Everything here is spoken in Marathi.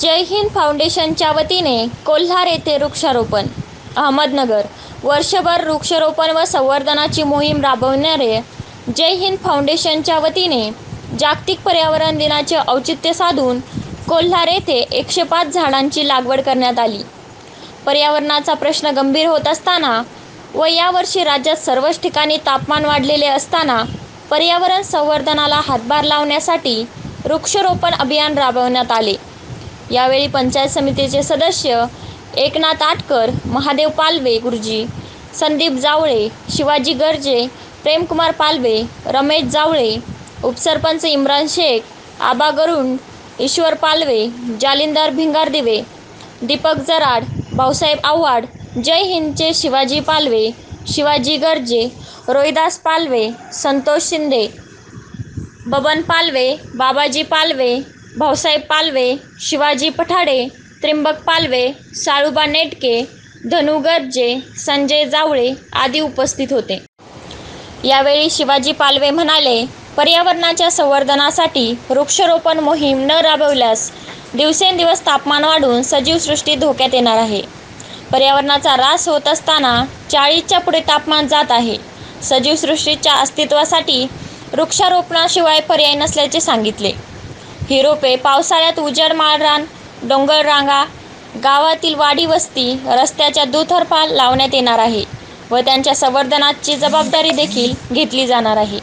जय हिंद फाउंडेशनच्या वतीने कोल्हार येथे वृक्षारोपण. अहमदनगर. वर्षभर वृक्षारोपण व संवर्धनाची मोहीम राबवणारे जय हिंद फाउंडेशनच्या वतीने जागतिक पर्यावरण दिनाचे औचित्य साधून कोल्हार येथे एकशे पाच झाडांची लागवड करण्यात आली. पर्यावरणाचा प्रश्न गंभीर होत असताना व यावर्षी राज्यात सर्वच ठिकाणी तापमान वाढलेले असताना पर्यावरण संवर्धनाला हातभार लावण्यासाठी वृक्षारोपण अभियान राबवण्यात आले. यावेळी पंचायत समितीचे सदस्य एकनाथ आटकर महादेव पालवे गुरुजी संदीप जावळे शिवाजी गर्जे प्रेमकुमार पालवे रमेश जावळे उपसरपंच इम्रान शेख आबा गरुंड ईश्वर पालवे जालिंदर भिंगारदिवे दीपक जराड भाऊसाहेब आव्हाड जय हिंदचे शिवाजी पालवे शिवाजी गर्जे रोहिदास पालवे संतोष शिंदे बबन पालवे बाबाजी पालवे भाऊसाहेब पालवे शिवाजी पठाडे त्रिंबक पालवे साळुबा नेटके धनु गर्जे संजय जावळे आदी उपस्थित होते. यावेळी शिवाजी पालवे म्हणाले पर्यावरणाच्या संवर्धनासाठी वृक्षारोपण मोहीम न राबवल्यास दिवसेंदिवस तापमान वाढून सजीव सृष्टी धोक्यात येणार आहे. पर्यावरणाचा ऱ्हास होत असताना चाळीसच्या पुढे तापमान जात आहे. सजीव सृष्टीच्या अस्तित्वासाठी वृक्षारोपणाशिवाय पर्याय नसल्याचे सांगितले. हिरोपे पावसाळ्यात उजड माळरान डोंगररांगा गावातील वाडी वस्ती रस्त्याच्या दुतर्फा लावण्यात येणार आहे व त्यांच्या संवर्धनाची जबाबदारी देखील घेतली जाणार आहे.